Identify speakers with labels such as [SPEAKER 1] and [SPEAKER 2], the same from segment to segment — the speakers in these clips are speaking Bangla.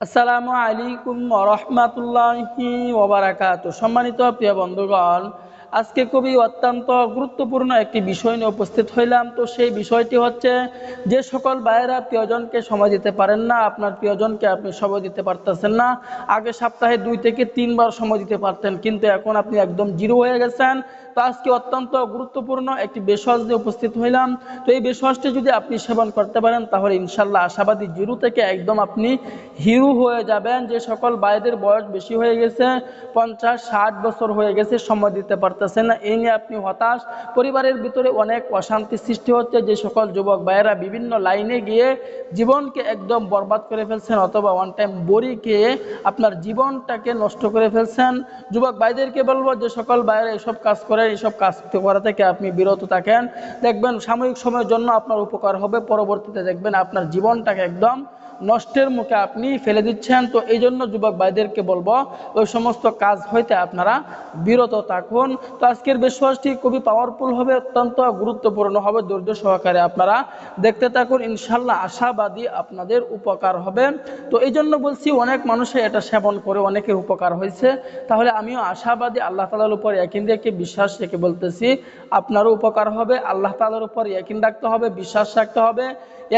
[SPEAKER 1] আসসালামু আলাইকুম রহমাতুল্লাহি ওবরাকাত সম্মানিত প্রিয় বন্ধুগণ আজকে খুবই অত্যন্ত গুরুত্বপূর্ণ একটি বিষয় নিয়ে উপস্থিত হইলাম। তো সেই বিষয়টি হচ্ছে যে সকল ভাইয়েরা প্রিয়জনকে সময় দিতে পারেন না, আপনার প্রিয়জনকে আপনি সময় দিতে পারতেছেন না। আগে সপ্তাহে দুই থেকে তিনবার সময় দিতে পারতেন, কিন্তু এখন আপনি একদম জিরো হয়ে গেছেন। তো আজকে অত্যন্ত গুরুত্বপূর্ণ একটি বেশওয়াজ নিয়ে উপস্থিত হইলাম। তো এই বেশওয়াজটি যদি আপনি সেবন করতে পারেন, তাহলে ইনশাল্লাহ আশাবাদী জিরো থেকে একদম আপনি হিরো হয়ে যাবেন। যে সকল ভাইদের বয়স বেশি হয়ে গেছে, পঞ্চাশ, ষাট বছর হয়ে গেছে, সময় দিতে পারতেছেন না। এই নিয়ে আপনি হতাশ। পরিবারের ভিতরে অনেক অশান্তি সৃষ্টি হচ্ছে। যে সকল যুবক ভাইয়েরা বিভিন্ন লাইনে গিয়ে জীবনকে একদম বরবাদ করে ফেলছেন অথবা ওয়ান টাইম বড়ি খেয়ে আপনার জীবনটাকে নষ্ট করে ফেলছেন। যুবক ভাইদেরকে বলব, যে সকল ভাইয়েরা এসব কাজ করে এইসব কাজ করা থেকে আপনি বিরত থাকেন। দেখবেন সাময়িক সময়ের জন্য আপনার উপকার হবে। পরবর্তীতে দেখবেন আপনার জীবনটাকে একদম নষ্টের মুখে আপনি ফেলে দিচ্ছেন। তো এই জন্য যুবক ভাইদেরকে বলব, ওই সমস্ত কাজ হইতে আপনারা বিরত থাকুন। তো আজকের বিশ্বাসটি খুবই পাওয়ারফুল হবে, অত্যন্ত গুরুত্বপূর্ণ হবে। ধৈর্য সহকারে আপনারা দেখতে থাকুন। ইনশাল্লাহ আশাবাদী আপনাদের উপকার হবে। তো এই জন্য বলছি, অনেক মানুষে এটা সেবন করে অনেকের উপকার হয়েছে। তাহলে আমিও আশাবাদী আল্লাহ তালার উপর একিন রেখে বিশ্বাস রেখে বলতেছি, আপনারও উপকার হবে, আল্লাহ তালার উপর একিন রাখতে হবে, বিশ্বাস রাখতে হবে।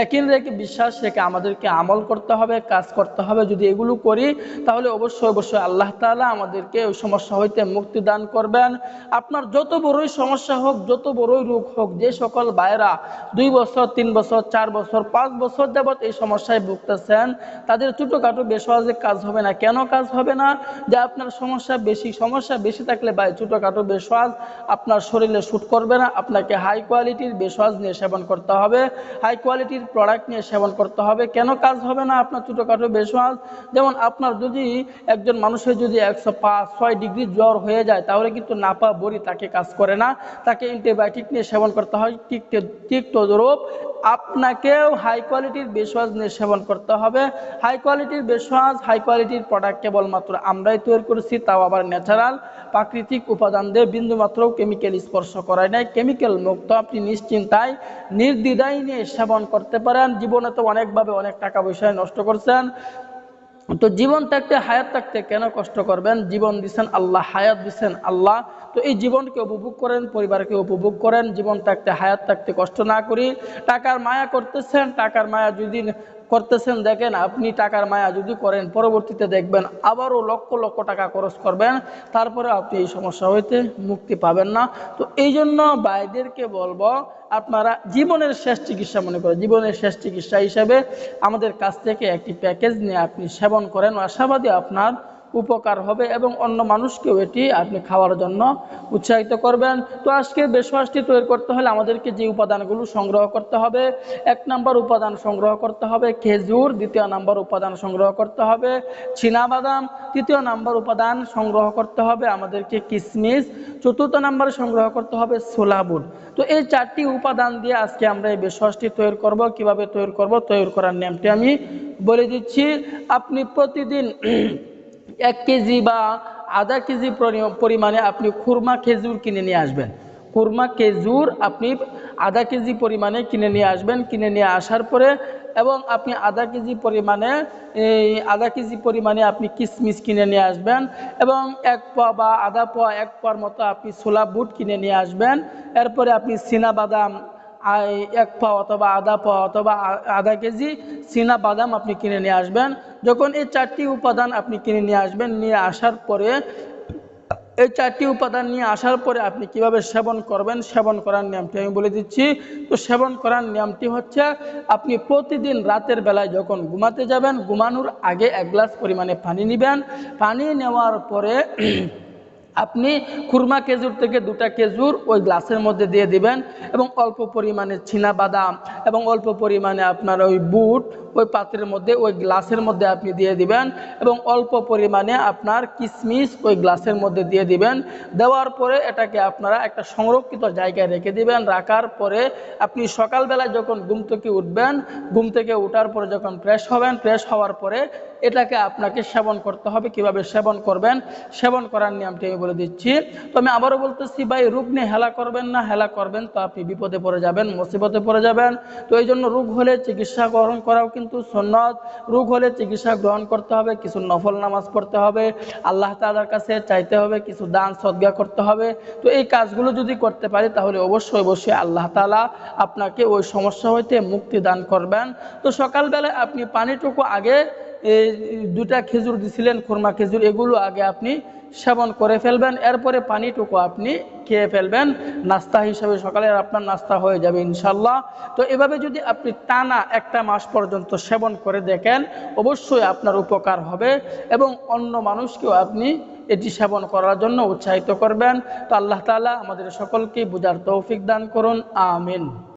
[SPEAKER 1] একিন রেখে বিশ্বাস রেখে আমাদেরকে আমল করতে হবে, কাজ করতে হবে, যদি এগুলো করি, তাহলে অবশ্যই অবশ্যই আল্লাহ তাআলা আমাদেরকে ওই সমস্যা হইতে মুক্তি দান করবেন। আপনার যত বড়ই সমস্যা হোক, যত বড়ই রোগ হোক, যে সকল ভাইয়েরা দুই বছর, তিন বছর, চার বছর, পাঁচ বছর যাবৎ এই সমস্যায় ভুগতেছেন, তাদের ছোটোখাটো বেসহজে কাজ হবে না। কেন কাজ হবে না? যে আপনার সমস্যা বেশি সমস্যা বেশি থাকলে ভাই, ছোটোখাটো বেসহজ আপনার শরীরে শ্যুট করবে না। আপনাকে হাই কোয়ালিটির বেসহজ নিয়ে সেবন করতে হবে। হাই কোয়ালিটির প্রোডাক্ট নিয়ে সেবন করতে হবে। কেন কাজ হবে না, আপনার ছোটখাটো বেশ মাছ। যেমন আপনার যদি একজন মানুষের যদি একশো পাঁচ, ছয় ডিগ্রি জ্বর হয়ে যায়, তাহলে কিন্তু নাপা বড়ি তাকে কাজ করে না। তাকে অ্যান্টিবায়োটিক নিয়ে সেবন করতে হয়, তিক্ত তিক্ত তদরূপ আপনাকেও হাই কোয়ালিটির বেসওয়াজ নিয়ে সেবন করতে হবে। হাই কোয়ালিটির বেসওয়াজ হাই কোয়ালিটির প্রোডাক্ট কেবলমাত্র আমরাই তৈরি করেছি, তাও আবার ন্যাচারাল প্রাকৃতিক উপাদান দিয়ে বিন্দুমাত্র কেমিক্যাল স্পর্শ করায় নাই। কেমিক্যাল মুক্ত, আপনি নিশ্চিন্তায়, নির্দ্বিধায় নিয়ে সেবন করতে পারেন। জীবনে তো অনেকভাবে অনেক টাকা পয়সায় নষ্ট করছেন। তো জীবন থাকতে, হায়াত থাকতে কেন কষ্ট করবেন? জীবন দিচ্ছেন আল্লাহ, হায়াত দিচ্ছেন আল্লাহ। তো এই জীবনকে উপভোগ করেন, পরিবারকে উপভোগ করেন। জীবন থাকতে, হায়াত থাকতে কষ্ট না করি। টাকার মায়া করতেছেন, টাকার মায়া যদি করতেছেন, দেখেন আপনি টাকার মায়া যদি করেন, পরবর্তীতে দেখবেন আবারও লক্ষ লক্ষ টাকা খরচ করবেন, তারপরে আপনি এই সমস্যা হইতে মুক্তি পাবেন না। তো এই জন্য বাইদেরকে বলব, আপনারা জীবনের শেষ চিকিৎসা মনে করেন জীবনের শেষ চিকিৎসা হিসাবে আমাদের কাছ থেকে একটি প্যাকেজ নিয়ে আপনি সেবন করেন। আশাবাদী আপনার উপকার হবে এবং অন্য মানুষকেও এটি আপনি খাওয়ার জন্য উৎসাহিত করবেন। তো আজকে বেশওয়াজটি তৈরি করতে হলে আমাদেরকে যে উপাদানগুলো সংগ্রহ করতে হবে, এক নম্বর উপাদান সংগ্রহ করতে হবে খেজুর, দ্বিতীয় নম্বর উপাদান সংগ্রহ করতে হবে বাদাম তৃতীয় নম্বর উপাদান সংগ্রহ করতে হবে আমাদেরকে কিসমিস, চতুর্থ নম্বর সংগ্রহ করতে হবে সোলাবুট তো এই চারটি উপাদান দিয়ে আজকে আমরা এই বেশওয়াজটি তৈরি করব। কীভাবে তৈরি করব? তৈরি করার নিয়মটি আমি বলে দিচ্ছি। আপনি প্রতিদিন এক কেজি বা আধা কেজি পরিমাণে আপনি খুরমা খেজুর কিনে নিয়ে আসবেন। খুরমা খেজুর আপনি আধা কেজি পরিমাণে কিনে নিয়ে আসবেন। কিনে নিয়ে আসার পরে এবং আপনি আধা কেজি পরিমাণে আধা কেজি পরিমাণে আপনি কিশমিশ কিনে নিয়ে আসবেন এবং এক পোয়া বা আধা পোয়া, এক পোয়ার মতো আপনি ছোলা বুট কিনে নিয়ে আসবেন। এরপরে আপনি বাদাম এক পাও অথবা আধা পাও অথবা আধা কেজি চীনা বাদাম আপনি কিনে নিয়ে আসবেন। যখন এই চারটি উপাদান আপনি কিনে নিয়ে আসবেন, নিয়ে আসার পরে, এই চারটি উপাদান নিয়ে আসার পরে আপনি কীভাবে সেবন করবেন, সেবন করার নিয়মটি আমি বলে দিচ্ছি। তো সেবন করার নিয়মটি হচ্ছে, আপনি প্রতিদিন রাতের বেলায় যখন ঘুমাতে যাবেন, ঘুমানোর আগে এক গ্লাস পরিমাণে পানি নেবেন। পানি নেওয়ার পরে আপনি খুরমা খেজুর থেকে দুটা খেজুর ওই গ্লাসের মধ্যে দিয়ে দিবেন এবং অল্প পরিমাণে বাদাম এবং অল্প পরিমাণে আপনার ওই বুট ওই পাত্রের মধ্যে, ওই গ্লাসের মধ্যে আপনি দিয়ে দিবেন এবং অল্প পরিমাণে আপনার কিশমিশ ওই গ্লাসের মধ্যে দিয়ে দিবেন। দেওয়ার পরে এটাকে আপনারা একটা সংরক্ষিত জায়গায় রেখে দিবেন। রাখার পরে আপনি সকালবেলায় যখন ঘুম থেকে উঠবেন, ঘুম থেকে উঠার পরে যখন ফ্রেশ হবেন ফ্রেশ হওয়ার পরে এটাকে আপনাকে সেবন করতে হবে। কীভাবে সেবন করবেন? সেবন করার নিয়মটি আমি বলে দিচ্ছি। তো আমি আবারও বলতেছি, ভাই, রোগ নিয়ে হেলা করবেন না, হেলা করবেন তো আপনি বিপদে পড়ে যাবেন, মুসিবতে পড়ে যাবেন। তো এই জন্য রোগ হলে চিকিৎসা গ্রহণ করাও কিন্তু সন্ন্যত রোগ হলে চিকিৎসা গ্রহণ করতে হবে, কিছু নফল নামাজ পড়তে হবে, আল্লাহ তাআলার কাছে চাইতে হবে, কিছু দান, সদ্গা করতে হবে। তো এই কাজগুলো যদি করতে পারি, তাহলে অবশ্যই অবশ্যই আল্লাহ তালা আপনাকে ওই সমস্যা হইতে মুক্তি দান করবেন। তো সকালবেলায় আপনি পানিটুকু আগে দুটা খেজুর দিছিলেন, খুরমা খেজুর, এগুলো আগে আপনি সেবন করে ফেলবেন, এরপরে পানিটুকু আপনি খেয়ে ফেলবেন। নাস্তা হিসাবে সকালে আপনার নাস্তা হয়ে যাবে ইনশাল্লাহ তো এভাবে যদি আপনি টানা একটা মাস পর্যন্ত সেবন করে দেখেন, অবশ্যই আপনার উপকার হবে এবং অন্য মানুষকেও আপনি এটি সেবন করার জন্য উৎসাহিত করবেন। তো আল্লাহ তাআলা আমাদের সকলকে বুঝার তৌফিক দান করুন, আমিন।